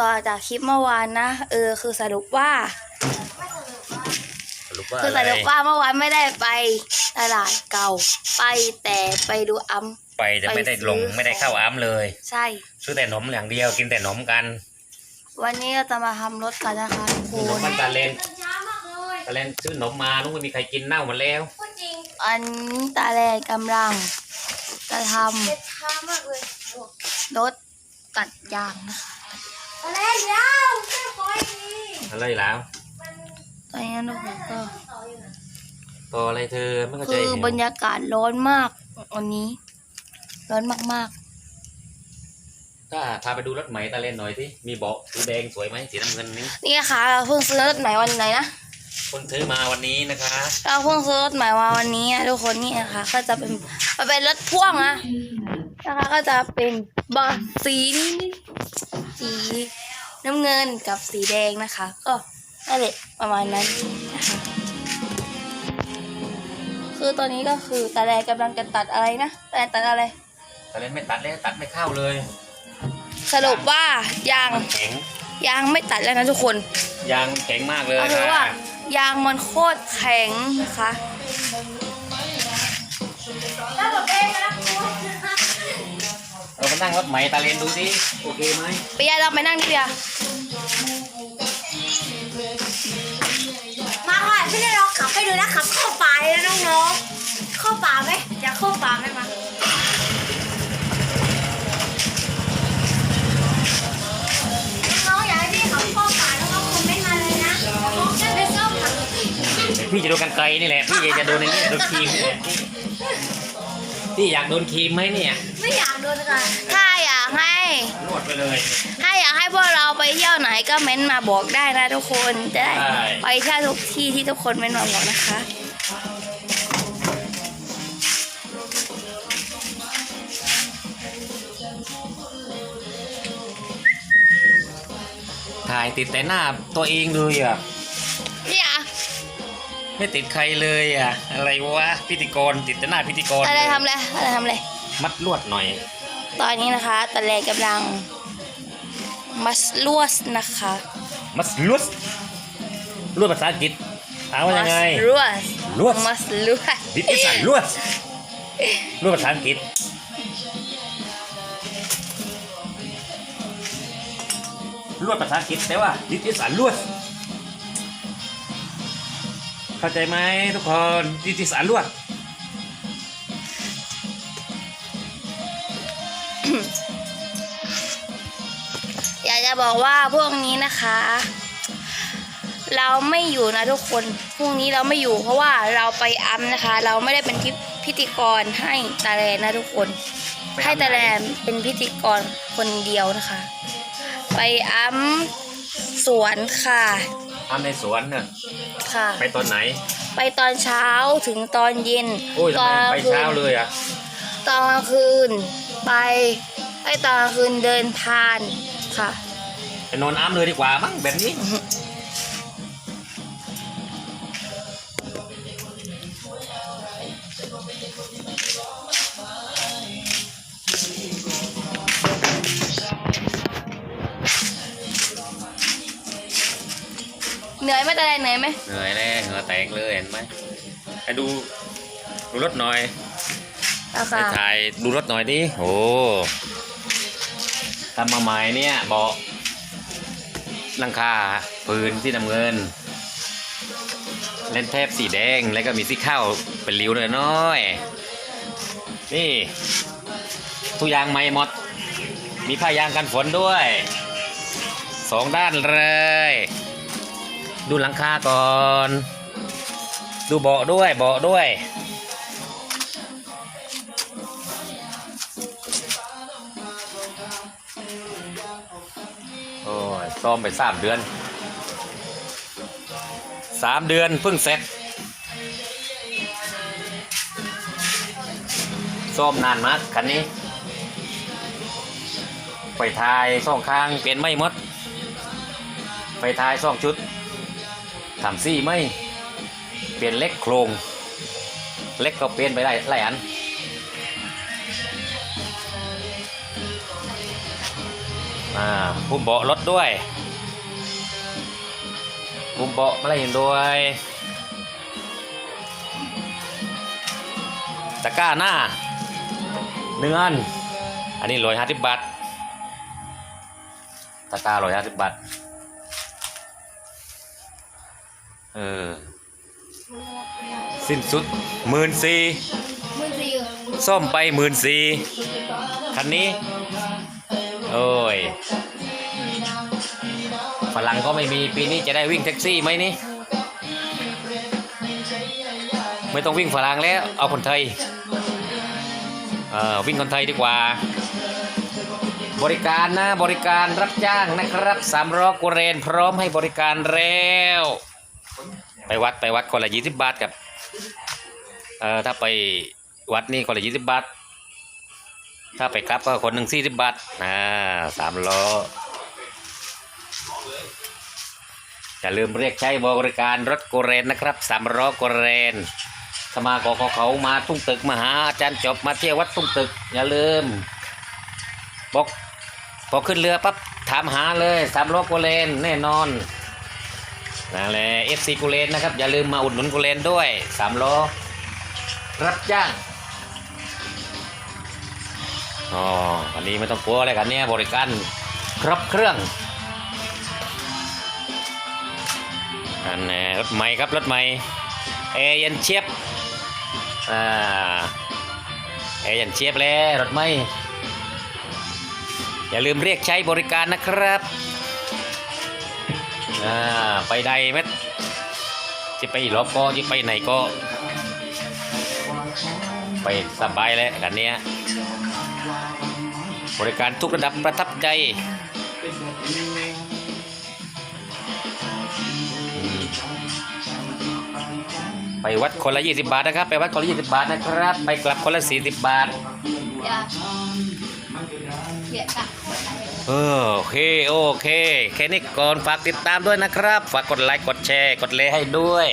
ต่อจากคลิปเมื่อวานนะ เออ คือสรุปว่า สรุปว่าคืออะสไรรุปว่าเมื่อวานไม่ได้ไปตลาดเก่า ไปแต่ไปดูอัม ไปแต่ไม่ได้ลงไปซื้อ ไม่ได้เข้าอ้ํเลย ใช่ ซื้อแต่หนมอย่างเดียวกินแต่หนมกันวันนี้ก็จะมาทำรถกันนะคะทุกคหนมนมันตาเลนช้ามากเลยตาเลนซื้อหนมมาลุงไม่มีใครกินเน่าหมดแล้ว พูดจริงอันนี้ตาแลกำลัง จะทเด็ดช้ามากเลยโอ้ำรถตัดยางนะคะ อะไรเดี๋ยวแค่คอยดีอะไรแล้ว มันตอนนี้ทุกคนก็ต่ออยู่นะต่ออะไรเธอไม่เข้าใจคือเหรอบรรยากาศร้อนมากวันนี้ ร้อนมากถ้าพาไปดูรถใหม่ตาเลนหน่อยที่มีเบาะสีแดงสวยไหมสีน้ำเงินนี้ๆนี่นะคะเราเพิ่งซื้อรถใหม่วันไหนนะคนซื้อมาวันนี้นะคะเราเพิ่งซื้อรถใหม่มาวันนี้นะทุกคนนี่นะคะ ก็จะเป็นมันเป็นรถพ่วงนะนะคะก็จะเป็นบาสีนี้ สีน้ำเงินกับสีแดงนะคะ ก็นั่นแหละประมาณนั้นนะคะคือตอนนี้ก็คือตาแดงกำลังจะตัดอะไรนะตาแดงตัดอะไรตาเลนไม่ตัดเลยตัดไม่เข้าเลยสรุปว่ายางมันแข็งยางไม่ตัดแล้วนะทุกคนยางแข็งมากเลยก็คือว่าค่ะยางมันโคตรแข็งนะคะ นั่งรถใหม่ตาเลนดูสิโอเคไหมไปยายเราไปนั่งนี่เดียวมาค่ะพี่ได้ลองขับให้ดูนะขับเข้าป่าเลยนะน้องๆเข้าป่าไหมอยากเข้าป่าไหมมาน้องๆอยากให้พี่ขับเข้าป่าน้องๆคอมเมนต์มาเลยนะน้องๆจะไปเข้าป่าเดี๋ยวพี่จะโดนกันไกลนี่แหละพี่จะโดนในนี้โดนครีมนี่แหละ พี่พี่อยากโดนครีมไหมเนี่ยไม่อยากโดนกันถ้าอยากให้ นวดไปเลย ถ้าอยากให้พวกเราไปเที่ยวไหนก็เม้นต์มาบอกได้นะทุกคนจะได้ใช่ไปเที่ยวทุกที่ที่ทุกคนเม้นต์มาบอกนะคะ ถ่ายติดแต่หน้าตัวเองเลยอะนี่อะ ไม่ติดใครเลยอะ อะไรวะพิธีกรติดแต่หน้าพิธีกรอะไรเลยทำอะไรอะไรทำอะไร มัดลวดหน่อย ตอนนี้นะคะตะเลกำลัง มัสลวสนะคะ มัดลวดลวดภาษาอังกฤษถามว่ายังไง มัสลวสลวด มัสลวสดิจิสันลวดลวดภาษาอังกฤษลวดภาษาอังกฤษแต่ว่าดิจิสันลวด เข้าใจไหมทุกคนดิจิสันลวดอยากจะบอกว่าพวกนี้นะคะ เราไม่อยู่นะทุกคนพรุ่งนี้เราไม่อยู่เพราะว่าเราไปอัมนะคะ เราไม่ได้เป็นพิธีกรให้ตาแลนะทุกคนไปอัมให้ตาแลไหนเป็นพิธีกรคนเดียวนะคะ ไปอัมสวนค่ะทำในสวนเนี่ย ค่ะ ไปตอนไหน ไปตอนเช้าถึงตอนเย็นโอ้ยตทำอนไมกลางไปคืเช้านเลยอะตอนกลางคืนไปไปตอนกลางคืนเดินทานค่ะ ไปนอนอ้ํเลยดีกว่ามั้งแบบนี้ เหนื่อยไหมตาแลเหนื่อยไหมเหนื่อยแล้วเหงื่อแตกเลยเห็นไหมไปดูดูรถหน่อยเอาไปค่ะถ่ายดูรถหน่อยดิโอ้ทำมาใหม่เนี่ยเบาะหลังคาปืนที่น้ำเงิน เล่นเทปสีแดงแล้วก็มีสีข้าวเป็นริ้วหน่อยน้อยๆนี่ทุกอย่างใหม่หมด มีผ้ายางกันฝนด้วย สองด้านเลย ดูหลังคาก่อน ดูเบาะด้วยเบาะด้วย โอ้ยซ่อมไปสามเดือนสามเดือนเพิ่งเสร็จซ่อมนานมากคันนี้ ไปทายซ่องข้างเปลี่ยนไม่หมด ไปทายซ่องชุด ทำซี่ไม่เปลี่ยนเล็กโครง เล็กก็เปลี่ยนไปได้หลายอันอ่าผู้เบาะรถด้วยผู้เบาะไม่ได้เห็นด้วยตะกร้าหน้าหนึ่งอัน อันนี้ร้อยห้าสิบบาทตะกร้าร้อยห้าสิบบาท เออ สิ้นสุดหมื่นสี่มือสี่ซ่อมไปหมื่นสี่คันนี้ โอ้ยฝรั่งก็ไม่มีปีนี้จะได้วิ่งแท็กซี่ไหมนี่ ไม่ต้องวิ่งฝรั่งแล้ว เอาคนไทย เออวิ่งคนไทยดีกว่า บริการนะบริการรับจ้างนะครับสามล้อกุเรนพร้อมให้บริการแล้ว ไปวัดไปวัดคนละยี่สิบบาทกับเอ่อถ้าไปวัดนี่คนละยี่สิบบาท ถ้าไปกลับก็คนหนึ่งสี่สิบบาทอ่าสามล้ออย่าลืมเรียกใช้บริการรถโกเรนนะครับสามล้อโกเรนถ้ามาขอเขาเขามาทุ่งตึกมาหาอาจารย์จบมาเที่ยววัดทุ่งตึก อย่าลืมบอกพอขึ้นเรือปั๊บถามหาเลยสามล้อโกเรนแน่นอน นั่นแหละเอฟซีโกเรนนะครับ อย่าลืมมาอุดหนุนโกเรนด้วยสามล้อรับจ้างอ๋ออันนี้ไม่ต้องกลัวอะไรกันเนี่ยบริการครบเครื่องอันนี้รถใหม่ครับรถใหม่เอเยันเชียบอ่าเอเยันเชียบแล้วรถใหม่อย่าลืมเรียกใช้บริการนะครับ อ่าไปใดไหมจะไปรอบก็จะไปไหนก็ ไปสบายแล้วกันเนี้ยบริการทุกระดับประทับใจไปวัดคนละ 20 บาทนะครับ ไปวัดคนละ 20 บาทนะครับ ไปกลับคนละ 40 บาทอย่า เออโอเคโอเค แค่นี้ก่อนฝากติดตามด้วยนะครับ ฝากกดไลค์กดแชร์ กดเลให้ด้วย